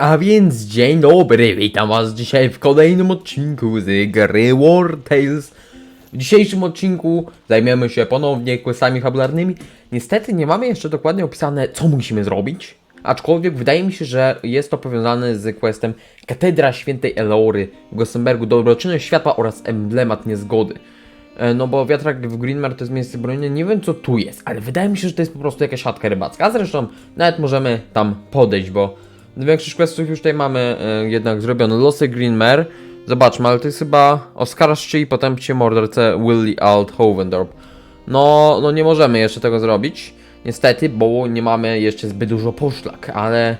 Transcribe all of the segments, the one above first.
A więc dzień dobry, witam was dzisiaj w kolejnym odcinku z gry War Tales. W dzisiejszym odcinku zajmiemy się ponownie questami fabularnymi. Niestety nie mamy jeszcze dokładnie opisane, co musimy zrobić. Aczkolwiek wydaje mi się, że jest to powiązane z questem Katedra Świętej Elory w Gossenbergu, Dobroczynność Światła oraz Emblemat Niezgody. E, No bo wiatrak w Greenmar to jest miejsce bronione, nie wiem co tu jest, ale wydaje mi się, że to jest po prostu jakaś chatka rybacka. A zresztą nawet możemy tam podejść, bo większość questów już tutaj mamy e, jednak zrobione. Losy Greenmare, zobaczmy, ale to jest chyba Oskarżczy i potępcie mordercę Willy Alt Hovendorp. No, no nie możemy jeszcze tego zrobić, niestety, bo nie mamy jeszcze zbyt dużo poszlak, ale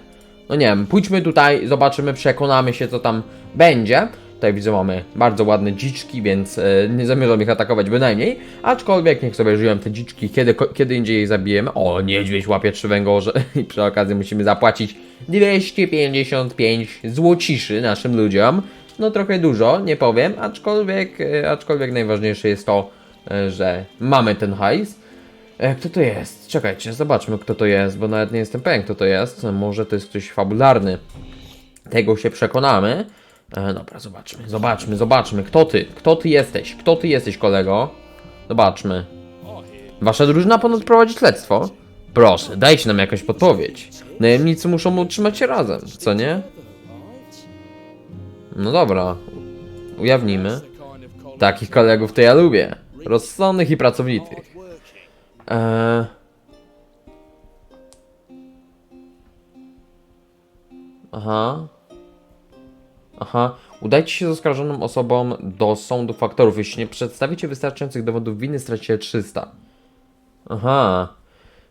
no nie wiem, pójdźmy tutaj, zobaczymy, przekonamy się co tam będzie. Tutaj widzę mamy bardzo ładne dziczki, więc e, nie zamierzam ich atakować bynajmniej. Aczkolwiek niech sobie żyją te dziczki, kiedy, kiedy indziej je zabijemy. O, niedźwiedź łapie trzy węgorze i przy okazji musimy zapłacić 255 złociszy naszym ludziom. No trochę dużo, nie powiem, aczkolwiek, e, aczkolwiek najważniejsze jest to, e, że mamy ten hajs. Kto to jest? Czekajcie, zobaczmy kto to jest, bo nawet nie jestem pewien kto to jest. Może to jest ktoś fabularny. Tego się przekonamy. E, dobra, zobaczmy, zobaczmy, zobaczmy. Kto ty? Kto ty jesteś? Kto ty jesteś, kolego? Zobaczmy. Wasza drużyna ponoć prowadzi śledztwo? Proszę, dajcie nam jakąś podpowiedź. Najemnicy muszą utrzymać się razem, co nie? No dobra, ujawnimy. Takich kolegów to ja lubię. Rozsądnych i pracowitych. Eee... Aha. Aha. Udajcie się z oskarżoną osobą do sądu faktorów. Jeśli nie przedstawicie wystarczających dowodów winy, stracicie 300. Aha.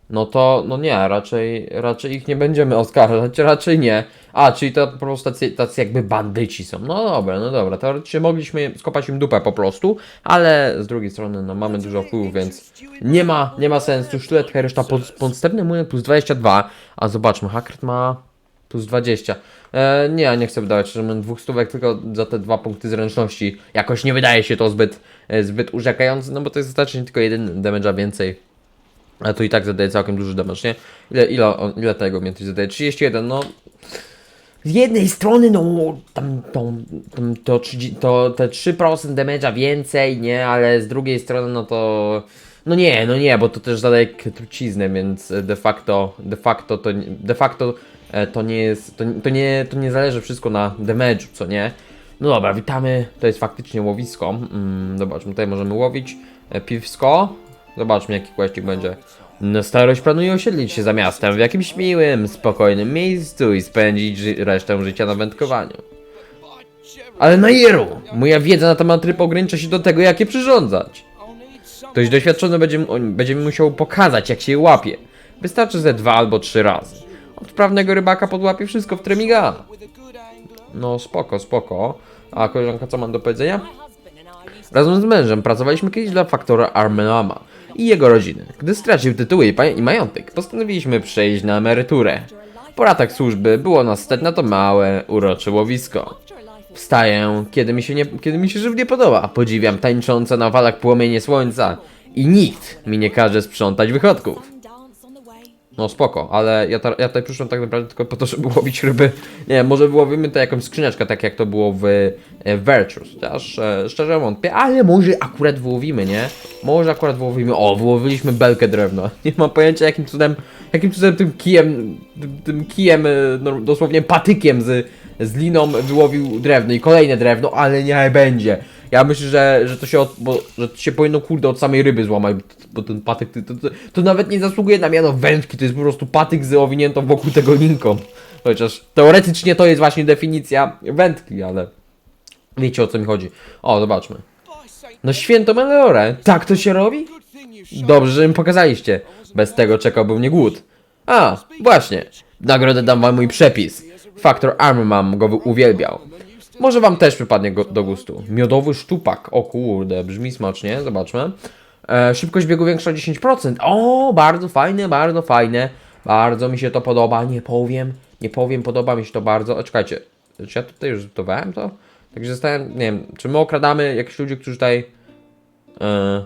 No to, no nie, raczej, raczej ich nie będziemy oskarżać, raczej nie. A, czyli to po prostu tacy, tacy jakby bandyci są. No dobra, no dobra, teoretycznie mogliśmy skopać im dupę po prostu, ale z drugiej strony, no mamy dużo wpływu, więc nie ma, nie ma sensu. Sztylet, reszta pod, podstępny młynek plus 22, a zobaczmy, Hackert ma plus 20. E, nie, nie chcę wydawać, że dwóch stówek tylko za te dwa punkty zręczności. Jakoś nie wydaje się to zbyt, e, zbyt urzekające, no bo to jest wystarcznie tylko jeden damage'a więcej. A tu i tak zadaje całkiem duży damage, nie? Ile, ile, ile tego więcej zadaje? 31, no... Z jednej strony, no, tam, tam to, 30 to te 3% damage'a więcej, nie? Ale z drugiej strony, no to... No nie, no nie, bo to też zadaje truciznę, więc de facto, de facto to, de facto to nie jest, to, to nie, to nie zależy wszystko na damage'u, co nie? No dobra, witamy, to jest faktycznie łowisko, mm, zobaczmy, tutaj możemy łowić e, piwsko, zobaczmy jaki questik będzie. Na starość planuję osiedlić się za miastem w jakimś miłym, spokojnym miejscu i spędzić ży- resztę życia na wędkowaniu. Ale na Jeru! Moja wiedza na temat ryb ogranicza się do tego, jak je przyrządzać. Ktoś doświadczony będzie, będzie mi musiał pokazać, jak się je łapie. Wystarczy ze dwa albo trzy razy. Od wprawnego rybaka podłapie wszystko w tremiga. No spoko, spoko. A koleżanka, co mam do powiedzenia? Razem z mężem pracowaliśmy kiedyś dla faktora Armelama i jego rodziny. Gdy stracił tytuły i, i majątek, postanowiliśmy przejść na emeryturę. Po latach służby było nas stać na to małe, urocze łowisko. Wstaję, kiedy mi się, nie, kiedy mi się żywnie podoba. Podziwiam tańczące na walach płomienie słońca. I nikt mi nie każe sprzątać wychodków. No spoko, ale ja, ta, ja tutaj przyszłem tak naprawdę tylko po to, żeby łowić ryby. Nie może wyłowimy to jakąś skrzyneczkę, tak jak to było w e, Virtus. Chociaż e, szczerze wątpię, ale może akurat wyłowimy, nie? Może akurat wyłowimy. O, wyłowiliśmy belkę drewna. Nie mam pojęcia jakim cudem, jakim cudem tym kijem, tym, tym kijem, no, dosłownie patykiem z, z liną wyłowił drewno i kolejne drewno, ale nie będzie. Ja myślę, że, że to się od, bo, że to się powinno kurde od samej ryby złamać, bo ten patyk to, to, to, nawet nie zasługuje na miano wędki, to jest po prostu patyk z owiniętą wokół tego linką. Chociaż teoretycznie to jest właśnie definicja wędki, ale wiecie o co mi chodzi. O, zobaczmy. No święto Meleore, tak to się robi? Dobrze, że mi pokazaliście. Bez tego czekałby mnie głód. A, właśnie. Nagrodę dam wam mój przepis. Faktor Armor mam go uwielbiał. Może wam też przypadnie go do gustu. Miodowy sztupak. O kurde, brzmi smacznie. Zobaczmy. E, szybkość biegu większa o 10%. O, bardzo fajne, bardzo fajne. Bardzo mi się to podoba. Nie powiem, nie powiem, podoba mi się to bardzo. O, czekajcie. Czy ja tutaj już zbudowałem to? Także zastanawiam, nie wiem, czy my okradamy jakichś ludzi, którzy tutaj e,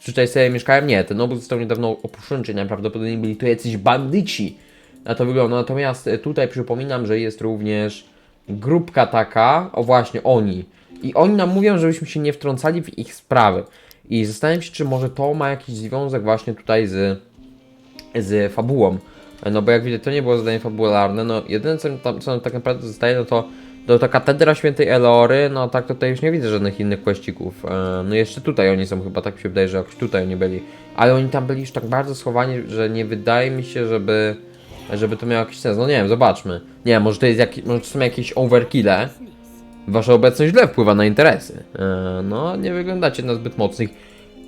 czy tutaj sobie mieszkałem? Nie, ten obóz został niedawno opuszczony, czyli najprawdopodobniej byli to jacyś bandyci. na to wygląda. Natomiast tutaj przypominam, że jest również grupka taka, o właśnie, oni. I oni nam mówią, żebyśmy się nie wtrącali w ich sprawy. I zastanawiam się, czy może to ma jakiś związek właśnie tutaj z, z fabułą. No bo jak widać, to nie było zadanie fabularne. No jedyne co, tam, co nam tak naprawdę zostaje, no to, to ta katedra świętej Elory, no tak tutaj już nie widzę żadnych innych questików. E, No jeszcze tutaj oni są chyba, tak mi się wydaje, że jakoś tutaj oni byli. Ale oni tam byli już tak bardzo schowani, że nie wydaje mi się, żeby, żeby to miało jakiś sens. No nie wiem, zobaczmy. Nie może to jest jaki, może to są jakieś overkille. Wasza obecność źle wpływa na interesy. E, No, nie wyglądacie na zbyt mocnych.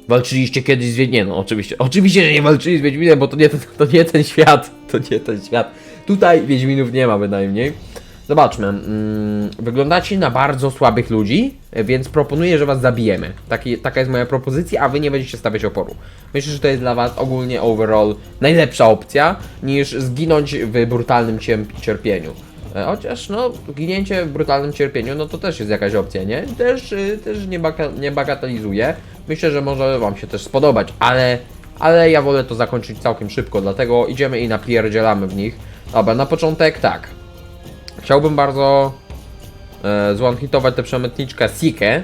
Walczyliście kiedyś z Wiedźminem? No, oczywiście. Oczywiście, że nie walczyli z Wiedźminem, bo to nie, to nie ten świat. To nie ten świat. Tutaj Wiedźminów nie ma bynajmniej. Zobaczmy. Mm, wyglądacie na bardzo słabych ludzi, więc proponuję, że was zabijemy. Taki, taka jest moja propozycja, a wy nie będziecie stawiać oporu. Myślę, że to jest dla was ogólnie overall najlepsza opcja, niż zginąć w brutalnym cierpieniu. E, Chociaż no, ginięcie w brutalnym cierpieniu, no to też jest jakaś opcja, nie? Też, y, też nie, baka, nie bagatelizuję. Myślę, że może Wam się też spodobać, ale, ale ja wolę to zakończyć całkiem szybko, dlatego idziemy i napierdzielamy w nich. Dobra, na początek tak. Chciałbym bardzo e, tę przemytniczkę Sikę.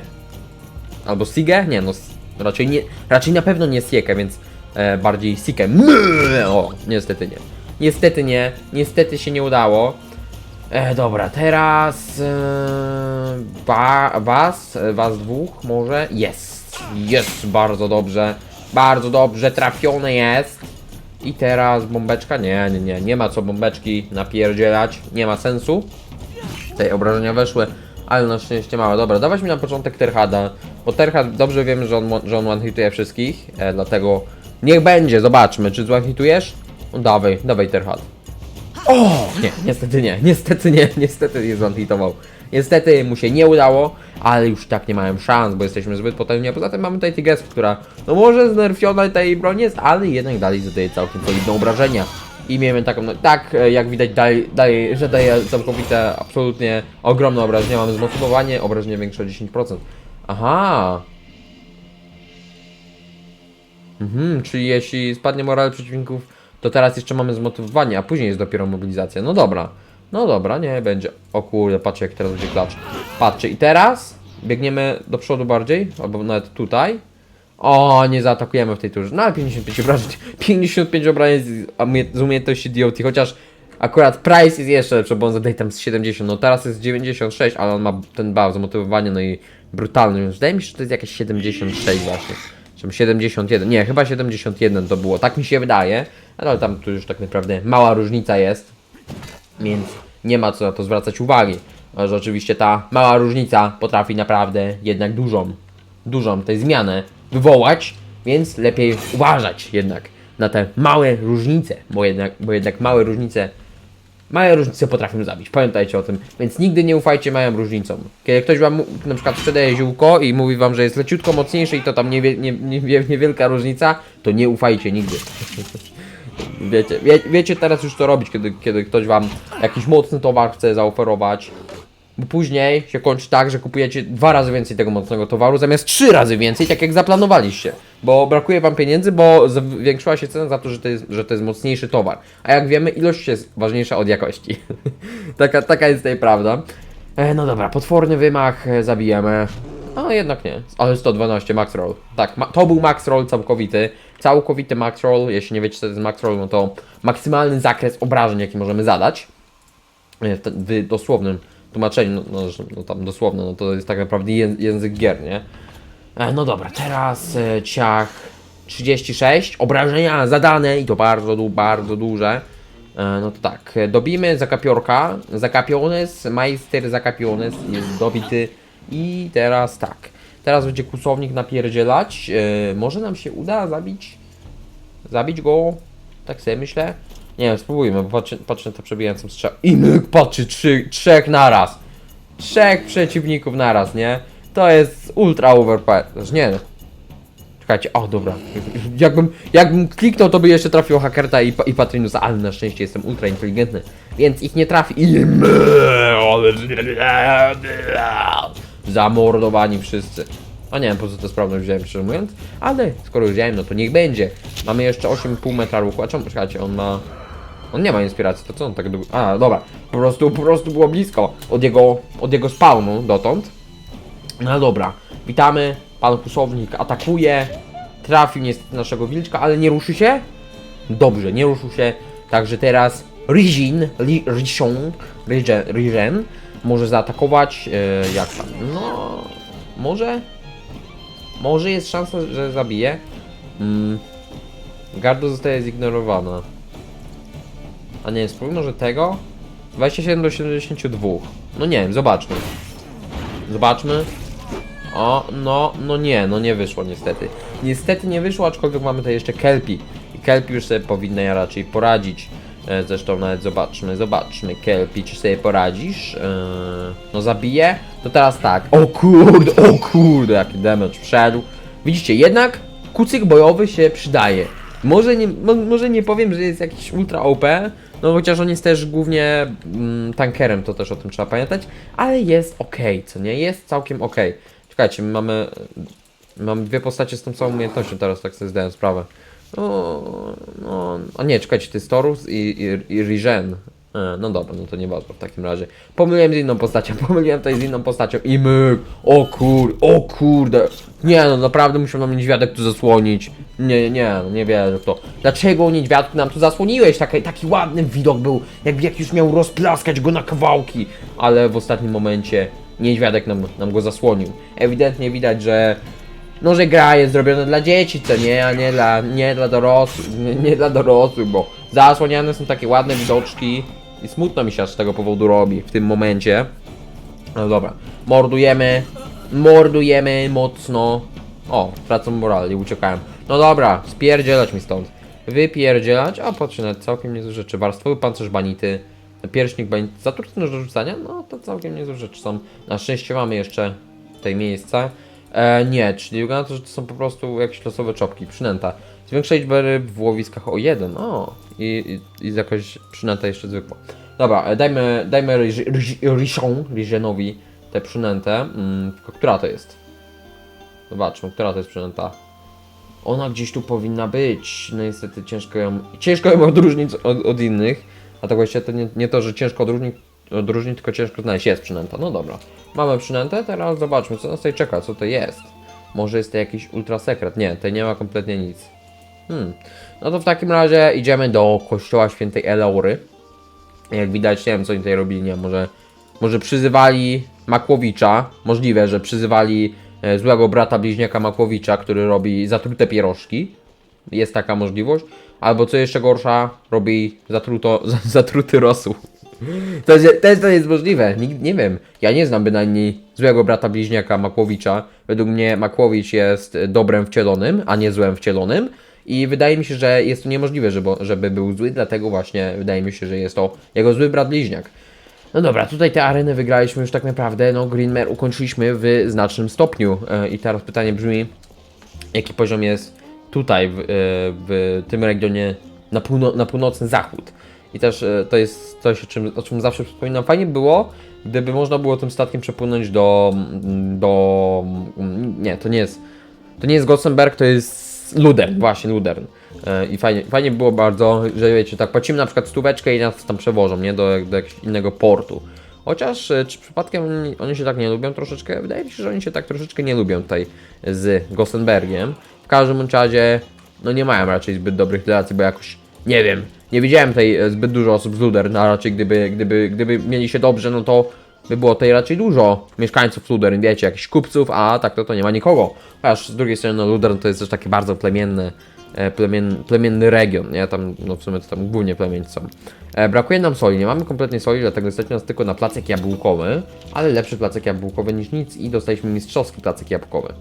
Albo Sigę? Nie no, raczej, nie, raczej na pewno nie Siekę, więc e, bardziej Sikę. O, niestety nie. Niestety nie, niestety się nie udało. E, dobra, teraz e, ba, was, was dwóch może? Jest, jest, bardzo dobrze, bardzo dobrze, trafione jest. I teraz bombeczka? Nie, nie, nie, nie ma co bombeczki napierdzielać, nie ma sensu. Tutaj obrażenia weszły, ale na szczęście małe. Dobra, dawać mi na początek Terhada, bo Terhad dobrze wiemy, że on, że on one-hituje wszystkich, e, dlatego niech będzie, zobaczmy, czy zone-hitujesz? No, dawaj, dawaj Terhad. O! Nie, niestety nie, niestety nie, niestety nie zwanhitował. Niestety mu się nie udało, ale już tak nie miałem szans, bo jesteśmy zbyt potężni. A poza tym mamy tutaj Tigesów, która no może znerfiona tej broni jest, ale jednak dalej zadaje całkiem solidne obrażenia. I miejmy taką, no, tak e, jak widać dalej, dalej, że daje całkowite, absolutnie ogromne obrażenia. Mamy zmotywowanie, obrażenie większe o 10%. Aha, Mhm, czyli jeśli spadnie moral przeciwników, to teraz jeszcze mamy zmotywowanie, a później jest dopiero mobilizacja. No dobra, no dobra, nie będzie. O kurde, patrzcie jak teraz będzie klacz. Patrzcie, i teraz biegniemy do przodu bardziej, albo nawet tutaj. O, nie zaatakujemy w tej turze. No ale 55 obrażeń, 55 obrażeń z, umie- z umiejętności DOT, chociaż akurat price jest jeszcze lepszy, bo on zadaje tam z 70, no teraz jest 96, ale on ma ten buff, zamotywowanie, no i brutalny, więc wydaje mi się, że to jest jakieś 76 właśnie. Czy 71, nie, chyba 71 to było, tak mi się wydaje, ale tam tu już tak naprawdę mała różnica jest, więc nie ma co na to zwracać uwagi. Że oczywiście ta mała różnica potrafi naprawdę jednak dużą, dużą tę zmianę wywołać, więc lepiej uważać jednak na te małe różnice, bo jednak, bo jednak małe różnice Małe różnice potrafią zabić, pamiętajcie o tym, więc nigdy nie ufajcie małym różnicom. Kiedy ktoś wam na przykład sprzedaje ziółko i mówi wam, że jest leciutko mocniejsze i to tam niewie, nie, nie, niewielka różnica, to nie ufajcie nigdy. Wiecie, wie, wiecie teraz już co robić, kiedy, kiedy ktoś wam jakiś mocny towar chce zaoferować. Bo później się kończy tak, że kupujecie dwa razy więcej tego mocnego towaru, zamiast trzy razy więcej, tak jak zaplanowaliście. Bo brakuje wam pieniędzy, bo zwiększyła się cena za to, że to jest, że to jest mocniejszy towar. A jak wiemy, ilość jest ważniejsza od jakości. taka, taka jest tutaj prawda. E, no dobra, potworny wymach, e, zabijemy. A jednak nie, ale 112 max roll. Tak, ma, to był max roll całkowity. Całkowity max roll, jeśli nie wiecie co to jest max roll, no to maksymalny zakres obrażeń, jaki możemy zadać. E, W, dosłownym tłumaczeniu, no, no, no tam dosłowne, no to jest tak naprawdę ję- język gier, nie? E, no dobra, teraz e, ciach 36, obrażenia zadane i to bardzo, bardzo duże. No to tak, dobimy zakapiorka, zakapiones, majster zakapiones jest dobity i teraz tak, teraz będzie kłusownik napierdzielać, e, może nam się uda zabić, zabić go, tak sobie myślę. Nie wiem, spróbujmy, bo patrzę, patrzę na to przebijającą strzał. I myk, patrzy, trzy, trzech naraz. Trzech przeciwników naraz, nie? To jest ultra overpowered. Znaczy nie. Czekajcie, o dobra. Jakbym, jakbym kliknął, to by jeszcze trafił Hakerta i, i Patrinusa, ale na szczęście jestem ultra inteligentny, więc ich nie trafi. I Zamordowani wszyscy. A nie wiem, po co to sprawność wziąłem, szczerze mówiąc, ale skoro wziąłem, no to niech będzie. Mamy jeszcze 8,5 metra ruchu, a czemu, czekajcie, on ma... On nie ma inspiracji, to co on tak. A, dobra. Po prostu, po prostu było blisko od jego, od jego spawnu dotąd. No dobra. Witamy. Pan kłusownik atakuje. Trafił niestety naszego wilczka, ale nie ruszy się? Dobrze, nie ruszył się. Także teraz Rizin, Rigen, Rigen może zaatakować. E, jak tam? No, może? Może jest szansa, że zabije. Mm. Gardo zostaje zignorowana. A nie, spróbuj może tego? 27 do 72. No nie wiem, zobaczmy. Zobaczmy. O, no, no nie, no nie wyszło niestety. Niestety nie wyszło, aczkolwiek mamy tutaj jeszcze Kelpi. I Kelpi już sobie powinny raczej poradzić. E, Zresztą nawet zobaczmy, zobaczmy. Kelpi, czy sobie poradzisz? E, no zabije? To teraz tak. O kurde, o kurde, jaki damage wszedł. Widzicie, jednak kucyk bojowy się przydaje. Może nie, mo, może nie powiem, że jest jakiś ultra OP, no chociaż on jest też głównie mm, tankerem, to też o tym trzeba pamiętać, ale jest ok, co nie? Jest całkiem ok. Czekajcie, my mamy, mamy dwie postacie z tą samą umiejętnością teraz, tak sobie zdałem sprawę. No, no, a nie, czekajcie, to jest Torus i, i, i Rigen. E, No dobra, no to nieważne w takim razie. Pomyliłem z inną postacią, pomyliłem tutaj z inną postacią i myk. O kur, o kurde. Nie no, naprawdę musiał nam niedźwiadek tu zasłonić. Nie, nie, no nie wierzę w to. Dlaczego niedźwiadku nam tu zasłoniłeś? Taki, taki ładny widok był, jakby jak już miał rozplaskać go na kawałki. Ale w ostatnim momencie niedźwiadek nam, nam go zasłonił. Ewidentnie widać, że no, że gra jest zrobiona dla dzieci, co nie, a nie dla, nie dla dorosłych, nie, nie dla dorosłych, bo zasłaniane są takie ładne widoczki i smutno mi się aż z tego powodu robi w tym momencie. No dobra, mordujemy, mordujemy mocno. O, tracą moral i uciekałem. No dobra, spierdzielać mi stąd. Wypierdzielać, a patrzę na całkiem niezłe rzeczy. Warstwowy pancerz banity, pierśnik banity, zatrudny do rzucania, no to całkiem niezłe rzeczy są. Na szczęście mamy jeszcze tutaj miejsca. E, nie, czyli wygląda to, że to są po prostu jakieś losowe czopki, przynęta. Zwiększa liczbę ryb w łowiskach o jeden. O, i, i, i jakaś przynęta jeszcze zwykła. Dobra, e, dajmy, dajmy Riz- Riz- Richon, Rigenowi tę przynętę. Mm, tylko która to jest? Zobaczmy, która to jest przynęta. Ona gdzieś tu powinna być. No niestety ciężko ją, ciężko ją odróżnić od, od innych. A tak właściwie to nie, nie to, że ciężko odróżnić, odróżnić, tylko ciężko znaleźć. Jest przynęta, no dobra. Mamy przynętę, teraz zobaczmy, co nas tutaj czeka, co to jest. Może jest to jakiś ultra sekret? Nie, tutaj nie ma kompletnie nic. Hmm. No to w takim razie idziemy do kościoła świętej Eleury. Jak widać, nie wiem co oni tutaj robili, nie może, może przyzywali Makłowicza. Możliwe, że przyzywali e, złego brata bliźniaka Makłowicza, który robi zatrute pierożki. Jest taka możliwość. Albo co jeszcze gorsza, robi zatruto, zatruty rosół. To jest, to jest, możliwe, nie wiem. Ja nie znam bynajmniej złego brata bliźniaka Makłowicza. Według mnie Makłowicz jest dobrem wcielonym, a nie złem wcielonym. I wydaje mi się, że jest to niemożliwe, żeby, żeby był zły, dlatego właśnie wydaje mi się, że jest to jego zły brat bliźniak. No dobra, tutaj tę arenę wygraliśmy już tak naprawdę, no Greenmare ukończyliśmy w znacznym stopniu. E, I teraz pytanie brzmi, jaki poziom jest tutaj, w, e, w tym regionie na, półno, na północny zachód. I też e, to jest coś, o czym, o czym zawsze wspominam. Fajnie było, gdyby można było tym statkiem przepłynąć do. do. Nie, to nie jest. To nie jest Gothenburg, to jest Ludern, właśnie Ludern. E, I fajnie, fajnie było bardzo, że wiecie, tak płacimy na przykład stóweczkę i nas tam przewożą, nie? Do, do jakiegoś innego portu. Chociaż, e, czy przypadkiem oni, oni się tak nie lubią troszeczkę? Wydaje mi się, że oni się tak troszeczkę nie lubią tutaj z Gothenburgiem. W każdym razie, no nie mają raczej zbyt dobrych relacji, bo jakoś, nie wiem, nie widziałem tutaj e, zbyt dużo osób z Ludern, a raczej gdyby, gdyby, gdyby mieli się dobrze, no to by było tutaj raczej dużo mieszkańców Ludern, wiecie, jakichś kupców, a tak to, to nie ma nikogo. Chociaż z drugiej strony no, Ludern to jest też takie bardzo plemienne, e, plemien, plemienny region, nie? Tam, no w sumie to tam głównie plemień są. E, brakuje nam soli, nie mamy kompletnie soli, dlatego stać nas tylko na placek jabłkowy, ale lepszy placek jabłkowy niż nic i dostaliśmy mistrzowski placek jabłkowy.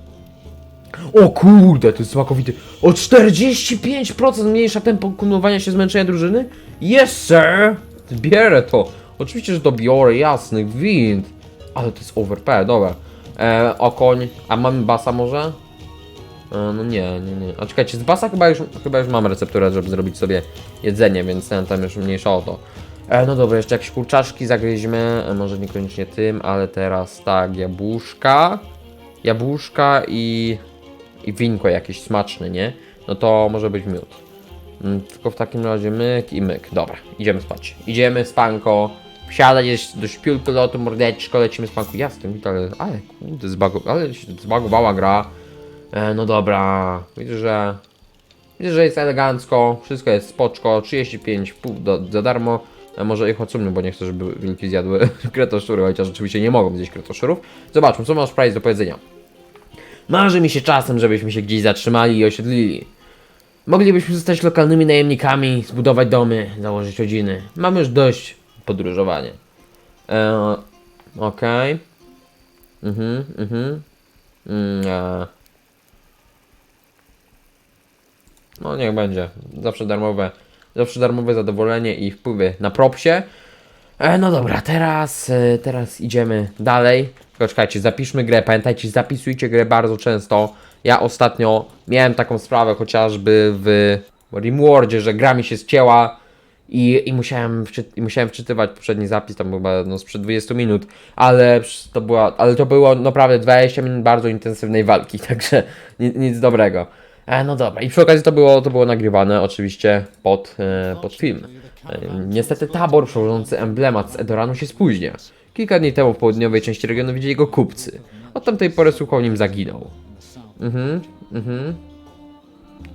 O kurde, to jest smakowity. O 45% mniejsza tempo kontynuowania się zmęczenia drużyny? Yes, sir! Bierę to. Oczywiście, że to biorę, jasny gwint. Ale to jest overpay, dobra. E, okoń, a mamy basa może? E, no nie, nie, nie. A czekajcie, z basa chyba już, chyba już mam recepturę, żeby zrobić sobie jedzenie, więc ten tam już mniejsza o to. E, no dobra, jeszcze jakieś kurczaczki zagryźmy, e, może niekoniecznie tym, ale teraz tak, jabłuszka, jabłuszka i, i winko jakieś smaczne, nie? No to może być miód. Mm, Tylko w takim razie myk i myk. Dobra, idziemy spać. Idziemy spanko. Wsiadać jest do śpiulku lotu, mordeczko, lecimy spanku. Jasne, ale, ale kurde, zbago, ale się zbagowała gra. E, no dobra, widzę, że widzę, że jest elegancko, wszystko jest spoczko, 35 pół do, za darmo. E, może ich odsummy, bo nie chcę, żeby wilki zjadły kretoszury, chociaż oczywiście nie mogą zjeść kretoszurów. Zobaczmy, co masz Price do powiedzenia. Marzy mi się czasem, żebyśmy się gdzieś zatrzymali i osiedlili. Moglibyśmy zostać lokalnymi najemnikami, zbudować domy, założyć rodziny. Mamy już dość podróżowania. Eee, okej. Mhm, mhm. Mm, e. No niech będzie. Zawsze darmowe, zawsze darmowe zadowolenie i wpływy na propsie. E, no dobra, teraz, e, teraz idziemy dalej. Tylko zapiszmy grę. Pamiętajcie, zapisujcie grę bardzo często. Ja ostatnio miałem taką sprawę chociażby w Rimworldzie, że gra mi się ścięła i, i, musiałem, i musiałem wczytywać poprzedni zapis, tam chyba no, sprzed 20 minut, ale to, była, ale to było naprawdę 20 minut bardzo intensywnej walki, także nic, nic dobrego. E, no dobra, i przy okazji to było, to było nagrywane oczywiście pod, e, pod film. E, niestety tabor przewożący emblemat z Edoranu się spóźnia. Kilka dni temu w południowej części regionu widzieli go kupcy. Od tamtej pory słuchał nim zaginął. Mhm, mhm.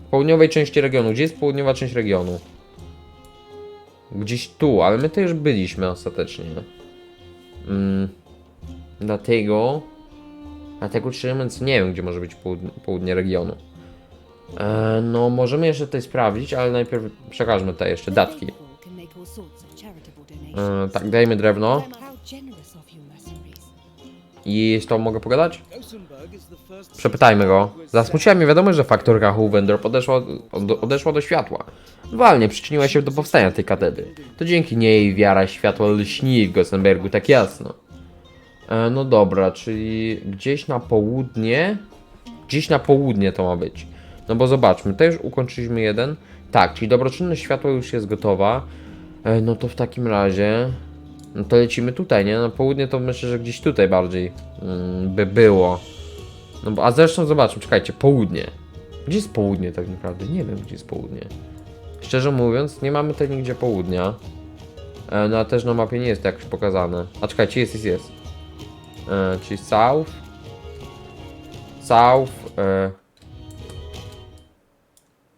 W południowej części regionu. Gdzie jest południowa część regionu? Gdzieś tu, ale my to już byliśmy ostatecznie. Mm, dlatego... Dlatego szczerze mówiąc nie wiem, gdzie może być południe, południe regionu. E, no, możemy jeszcze tutaj sprawdzić, ale najpierw przekażmy tutaj jeszcze datki. E, tak, dajmy drewno. I z tą mogę pogadać? Przepytajmy go. Zasmuciła mnie wiadomość, że faktorka Hoovendorp odeszła, od, odeszła do światła. Walnie przyczyniła się do powstania tej katedry. To dzięki niej wiara światła lśni w Gothenburgu tak jasno. E, no dobra, czyli gdzieś na południe. Gdzieś na południe to ma być. No bo zobaczmy, to już ukończyliśmy jeden. Tak, czyli dobroczynne światło już jest gotowa. E, no to w takim razie. No to lecimy tutaj, nie? Na południe to myślę, że gdzieś tutaj bardziej mm, by było. No bo, a zresztą zobaczmy, czekajcie, południe. Gdzie jest południe tak naprawdę? Nie wiem, gdzie jest południe. Szczerze mówiąc, nie mamy tutaj nigdzie południa. E, no a też na mapie nie jest to jakoś pokazane. A czekajcie, jest, jest, jest. E, czyli south. South. E,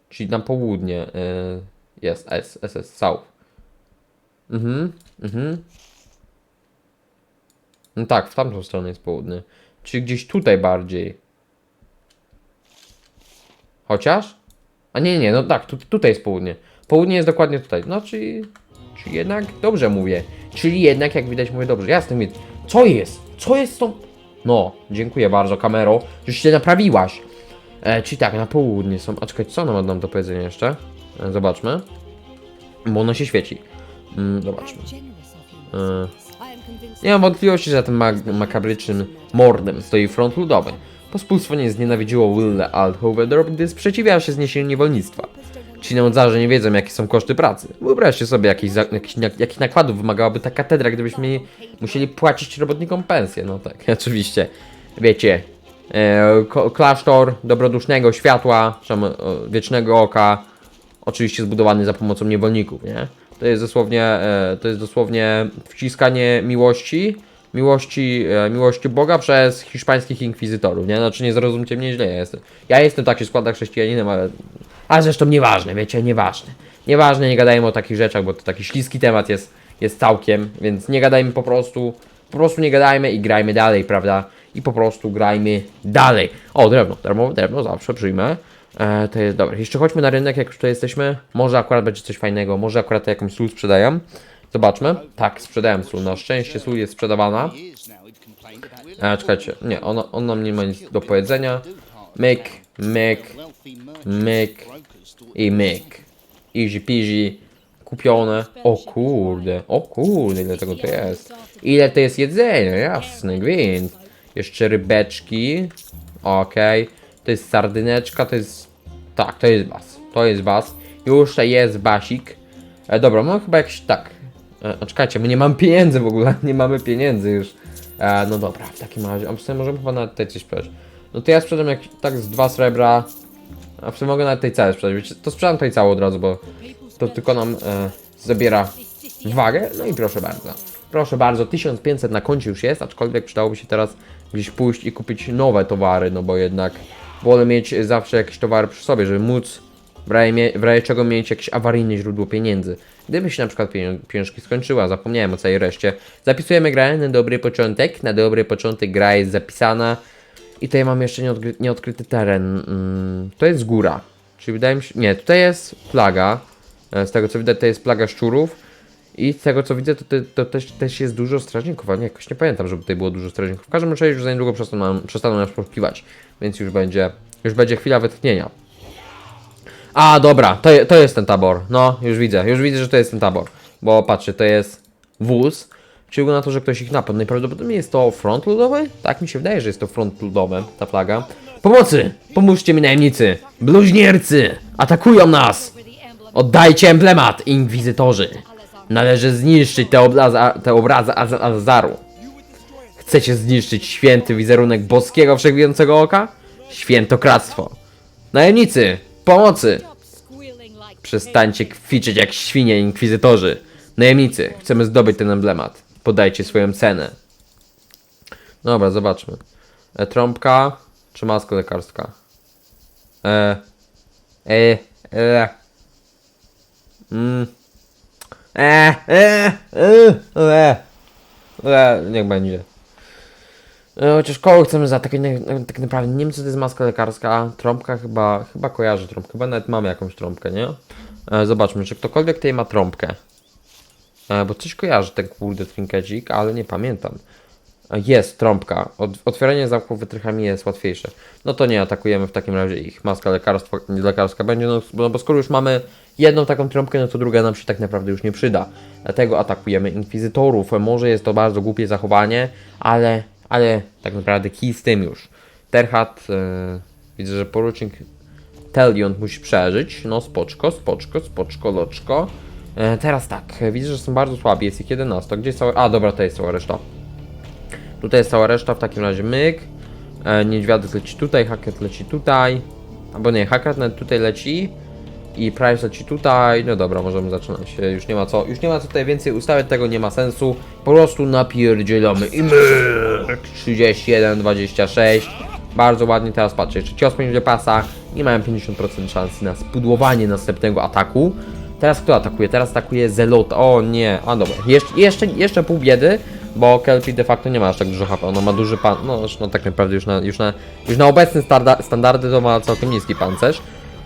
czyli na południe. E, jest S, S, S, south. Mhm, mhm. No tak, w tamtą stronę jest południe. Czyli gdzieś tutaj bardziej. Chociaż? A nie, nie, no tak, tu, tutaj jest południe. Południe jest dokładnie tutaj. No, czyli, czyli jednak dobrze mówię. Czyli jednak, jak widać, mówię dobrze. Jasne, mówię. Co jest? Co jest tą... No, dziękuję bardzo, kamero. Już się naprawiłaś. E, czyli tak, na południe są... A czekaj, co ona ma nam do powiedzenia jeszcze? E, zobaczmy. Bo ono się świeci. Mm, zobaczmy. E, nie mam wątpliwości, że za tym mak makabrycznym mordem stoi front ludowy. Pospólstwo nie znienawidziło Willa Althovedorp, gdy sprzeciwiała się zniesieniu niewolnictwa. Ci nędzarze nie wiedzą, jakie są koszty pracy. Wyobraźcie sobie, jakich, jakich, jakich nakładów wymagałaby ta katedra, gdybyśmy musieli płacić robotnikom pensję. No tak, oczywiście. Wiecie, e, klasztor dobrodusznego światła, e, wiecznego oka, oczywiście zbudowany za pomocą niewolników, nie? To jest dosłownie, e, to jest dosłownie wciskanie miłości, miłości, e, miłości Boga przez hiszpańskich inkwizytorów, nie? Znaczy nie zrozumcie mnie źle, ja jestem, ja jestem tak się składa chrześcijaninem, ale, ale zresztą nieważne, wiecie, nieważne. Nieważne, nie gadajmy o takich rzeczach, bo to taki śliski temat jest, jest całkiem, więc nie gadajmy po prostu, po prostu nie gadajmy i grajmy dalej, prawda? I po prostu grajmy dalej. O, drewno, darmowe drewno zawsze przyjmę. E, to jest dobre. Jeszcze chodźmy na rynek, jak już tutaj jesteśmy. Może akurat będzie coś fajnego, może akurat jakąś sól sprzedają. Zobaczmy. Tak, sprzedałem sól. Na szczęście sól jest sprzedawana. E, czekajcie, nie, ona, on nam nie ma nic do powiedzenia. Myk, myk, myk i myk. Easy peasy. Kupione. O kurde, o kurde, ile tego to jest. Ile to jest jedzenia, jasny gwint. Jeszcze rybeczki. Okej. To jest sardyneczka, to jest... Tak, to jest bas. To jest bas. Już jest basik. E, dobra, mamy chyba jakiś... Tak. E, czekajcie, my nie mamy pieniędzy w ogóle. Nie mamy pieniędzy już. E, no dobra, w takim razie. A w sumie możemy chyba nawet tutaj coś sprzedać. No to ja sprzedam jak tak z dwa srebra. A w sumie mogę nawet tej całe sprzedać. Wiecie, to sprzedam tej całe od razu, bo to tylko nam e, zabiera wagę. No i proszę bardzo. Proszę bardzo, 1500 na koncie już jest, aczkolwiek przydałoby się teraz gdzieś pójść i kupić nowe towary, no bo jednak wolę mieć zawsze jakieś towary przy sobie, żeby móc w razie, w razie czego mieć jakieś awaryjne źródło pieniędzy. Gdyby się na przykład pienią- pieniążki skończyła, zapomniałem o całej reszcie. Zapisujemy grę na dobry początek. Na dobry początek gra jest zapisana. I tutaj mam jeszcze nieodkry nieodkryty teren. Mm, to jest góra. Czyli wydaje mi się. Nie, tutaj jest plaga. E, Z tego co widać, to jest plaga szczurów. I z tego co widzę, to, to, to też, też jest dużo strażników, ale nie, jakoś nie pamiętam, żeby tutaj było dużo strażników. W każdym razie już za niedługo przestaną, przestaną nas poszukiwać, więc już będzie, już będzie chwila wytchnienia. A, dobra, to, to jest ten tabor. No, już widzę, już widzę, że to jest ten tabor. Bo patrzcie, to jest wóz. Czyli na to, że ktoś ich napadł. Najprawdopodobniej jest to front ludowy? Tak mi się wydaje, że jest to front ludowy, ta flaga. Pomocy! Pomóżcie mi najemnicy! Bluźniercy! Atakują nas! Oddajcie emblemat, inkwizytorzy! Należy zniszczyć te obrazy, te obrazy Az- Azaru. Chcecie zniszczyć święty wizerunek boskiego wszechwiedzącego oka? Świętokradztwo. Najemnicy! Pomocy! Przestańcie kwiczyć jak świnie inkwizytorzy. Najemnicy, chcemy zdobyć ten emblemat. Podajcie swoją cenę. Dobra, zobaczmy. E, trąbka czy maska lekarska? E, e, e. Mm. E, e, e, e. e. Niech będzie. E, Chociaż koło chcemy za tak, tak naprawdę nie wiem co to jest maska lekarska. Trąbka chyba, chyba kojarzy trąbkę. Chyba nawet mamy jakąś trąbkę, nie? E, zobaczmy, czy ktokolwiek tutaj ma trąbkę. E, bo coś kojarzy ten kurde trinkecik, ale nie pamiętam. E, Jest trąbka. Od, otwieranie zamków wytrychami jest łatwiejsze. No to nie atakujemy w takim razie ich. Maska lekarstwa, lekarska będzie, no, bo, bo skoro już mamy jedną taką trąbkę, no to druga nam się tak naprawdę już nie przyda. Dlatego atakujemy inkwizytorów. Może jest to bardzo głupie zachowanie, ale, ale tak naprawdę kij z tym już. Terhat, e, widzę, że porucznik Telion musi przeżyć. No spoczko, spoczko, spoczko, loczko. E, teraz tak, widzę, że są bardzo słabi, jest ich 11. Gdzie jest cała... A, dobra, to jest cała reszta. Tutaj jest cała reszta, w takim razie myk. E, niedźwiadek leci tutaj, hacket leci tutaj. Albo nie, nawet tutaj leci. I Price leci tutaj. No dobra, możemy zaczynać. E, Już nie ma co, już nie ma co tutaj więcej ustawiać, tego nie ma sensu. Po prostu napierdzielamy. I myk! 31, 26. Bardzo ładnie teraz patrzę. Jeszcze cios poniżej pasa. Nie mają 50% szansy na spudłowanie następnego ataku. Teraz kto atakuje? Teraz atakuje Zelota. O nie, a dobra. Jeszcze, jeszcze, pół biedy, bo Kelpie de facto nie ma aż tak dużo HP. Ona ma duży pan. No, no tak naprawdę już na, już na, już na obecne standardy to ma całkiem niski pancerz.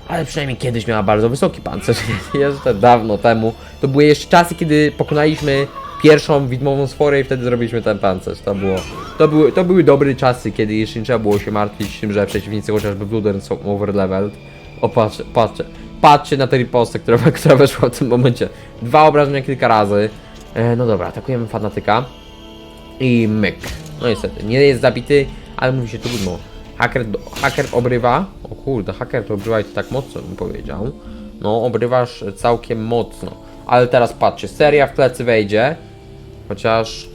Ale przynajmniej kiedyś miała bardzo wysoki pancerz. jeszcze dawno temu. To były jeszcze czasy, kiedy pokonaliśmy pierwszą widmową sforę i wtedy zrobiliśmy ten pancerz. To było. To były, to były dobre czasy, kiedy jeszcze nie trzeba było się martwić tym, że przeciwnicy chociażby w Ludern są overleveled. O patrzcie, patrzcie. Patrzcie na tę ripostę, która, która weszła w tym momencie. Dwa obrażenia kilka razy. E, no dobra, atakujemy fanatyka. I myk. No niestety, nie jest zabity, ale mówi się trudno. Haker, haker obrywa. O kurde, haker to obrywa i to tak mocno bym powiedział. No, obrywasz całkiem mocno. Ale teraz patrzcie, seria w plecy wejdzie. Chociaż.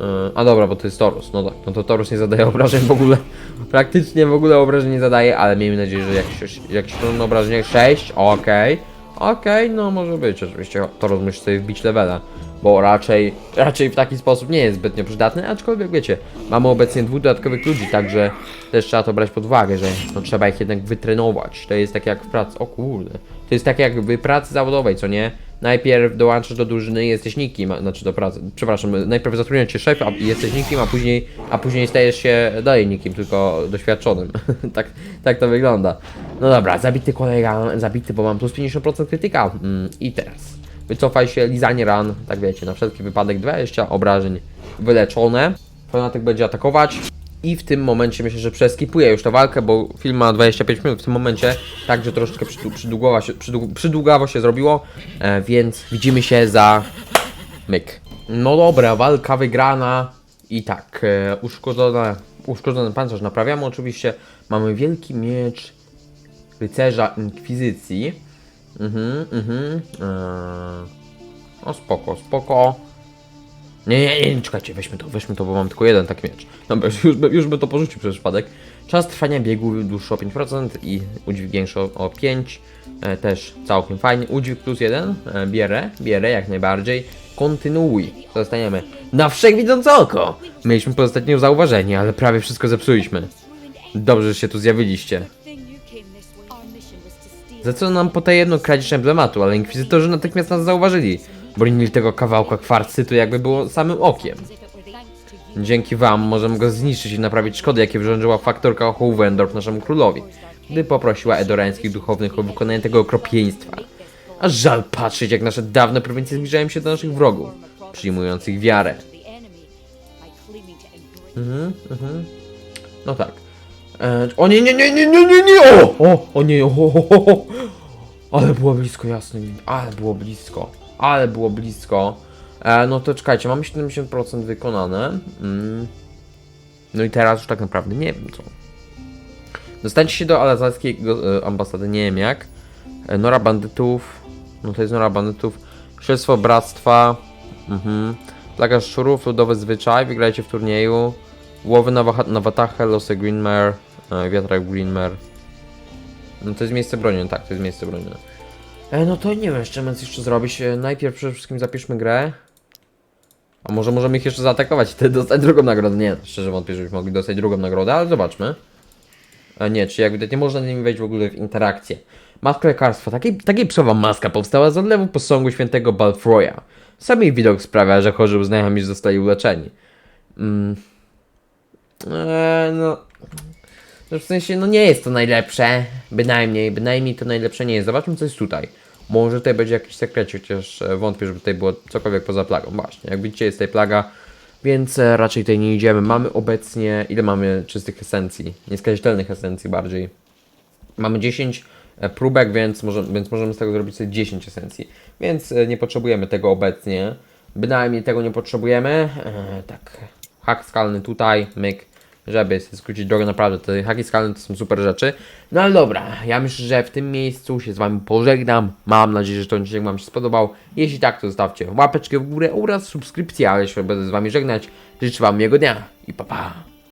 Yy, a dobra, bo to jest Torus. No tak, no to Torus nie zadaje obrażeń w ogóle. Praktycznie w ogóle obrażeń nie zadaje, ale miejmy nadzieję, że jakieś, jakieś trudne obrażenie 6. Okej. Okej, no może być. Oczywiście Torus musi sobie wbić levela. Bo raczej, raczej w taki sposób nie jest zbytnio przydatny, aczkolwiek wiecie, mamy obecnie dwóch dodatkowych ludzi, także też trzeba to brać pod uwagę, że no, trzeba ich jednak wytrenować. To jest tak jak w pracy, o kurde, to jest tak jak w pracy zawodowej, co nie? Najpierw dołączasz do drużyny jesteś nikim, a- znaczy do pracy, przepraszam, najpierw zatrudnia cię szef a jesteś nikim, a później, a później stajesz się dalej nikim, tylko doświadczonym. tak, tak to wygląda. No dobra, zabity kolega, zabity, bo mam plus 50% krytyka. Mm, I teraz. Wycofaj się, lizanie ran, tak wiecie, na wszelki wypadek 20 obrażeń wyleczone. Fanatyk będzie atakować i w tym momencie myślę, że przeskipuję już tę walkę, bo film ma 25 minut w tym momencie, także troszeczkę przydłu- przydługowa się, przydłu- przydługawo się zrobiło, e, więc widzimy się za myk. No dobra, walka wygrana i tak, e, uszkodzone, uszkodzony pancerz naprawiamy oczywiście, mamy wielki miecz rycerza inkwizycji. Mhm, mhm. Eee, o spoko, spoko. Nie, nie, nie, czekajcie, weźmy to, weźmy to, bo mam tylko jeden tak miecz. Dobra, już, już by to porzucił przez przypadek. Czas trwania biegu dłuższy o 5% i udźwig większy o, o 5. E, też całkiem fajnie. Udźwig plus 1, e, bierę, bierę jak najbardziej. Kontynuuj, zostaniemy na wszechwidzące oko. Mieliśmy pozostać niezauważeni, ale prawie wszystko zepsuliśmy. Dobrze, że się tu zjawiliście. Za co nam potajemno kradzież emblematu, ale inkwizytorzy natychmiast nas zauważyli. Bronili tego kawałka kwarcytu jakby było samym okiem. Dzięki wam możemy go zniszczyć i naprawić szkody, jakie wyrządziła faktorka Houvendorf naszemu królowi, gdy poprosiła edorańskich duchownych o wykonanie tego okropieństwa. Aż żal patrzeć, jak nasze dawne prowincje zbliżają się do naszych wrogów, przyjmujących wiarę. Mhm, mhm. No tak. E, o nie, nie, nie, nie, nie, nie, nie, o, o, o nie, o, o, o, o. Ale było blisko, jasne, ale było blisko, ale było blisko. E, no to czekajcie, mamy 70% wykonane. Mm. No i teraz już tak naprawdę nie wiem co. Dostańcie się do alazarskiej e, ambasady, nie wiem jak. E, Nora bandytów, no to jest Nora bandytów. Śledztwo bractwa. Mhm. Plaga szczurów, ludowy zwyczaj, wygrajcie w turnieju. Łowy na, waha- na Watachę, losy Greenmare, wiatrak Greenmare. No to jest miejsce bronione, tak, to jest miejsce bronione. E, no to nie wiem, jeszcze coś jeszcze zrobić. E, najpierw przede wszystkim zapiszmy grę. A może możemy ich jeszcze zaatakować i wtedy dostać drugą nagrodę? Nie, szczerze wątpię, żebyśmy mogli dostać drugą nagrodę, ale zobaczmy. A nie, czy jak widać nie można z nimi wejść w ogóle w interakcję. Maska lekarstwa. Takiej, takiej psowa maska powstała z odlewu posągu świętego Balfroya. Sam jej widok sprawia, że chorzy uznają, iż zostali uleczeni. Mm. Eee, no... W sensie, no nie jest to najlepsze. Bynajmniej, bynajmniej to najlepsze nie jest. Zobaczmy, co jest tutaj. Może tutaj będzie jakiś sekrecie, chociaż e, wątpię, żeby tutaj było cokolwiek poza plagą. Właśnie, jak widzicie jest tutaj plaga, więc e, raczej tutaj nie idziemy. Mamy obecnie, ile mamy czystych esencji? Nieskazitelnych esencji bardziej. Mamy 10 e, próbek, więc, może, więc możemy z tego zrobić sobie 10 esencji. Więc nie potrzebujemy tego obecnie. Bynajmniej tego nie potrzebujemy. E, tak, hak skalny tutaj, myk, żeby skrócić drogę. Naprawdę, te haki skalne to są super rzeczy. No ale dobra, ja myślę, że w tym miejscu się z Wami pożegnam. Mam nadzieję, że ten odcinek Wam się spodobał. Jeśli tak, to zostawcie łapeczkę w górę oraz subskrypcję, ale się będę z Wami żegnać. Życzę Wam miłego dnia i pa pa!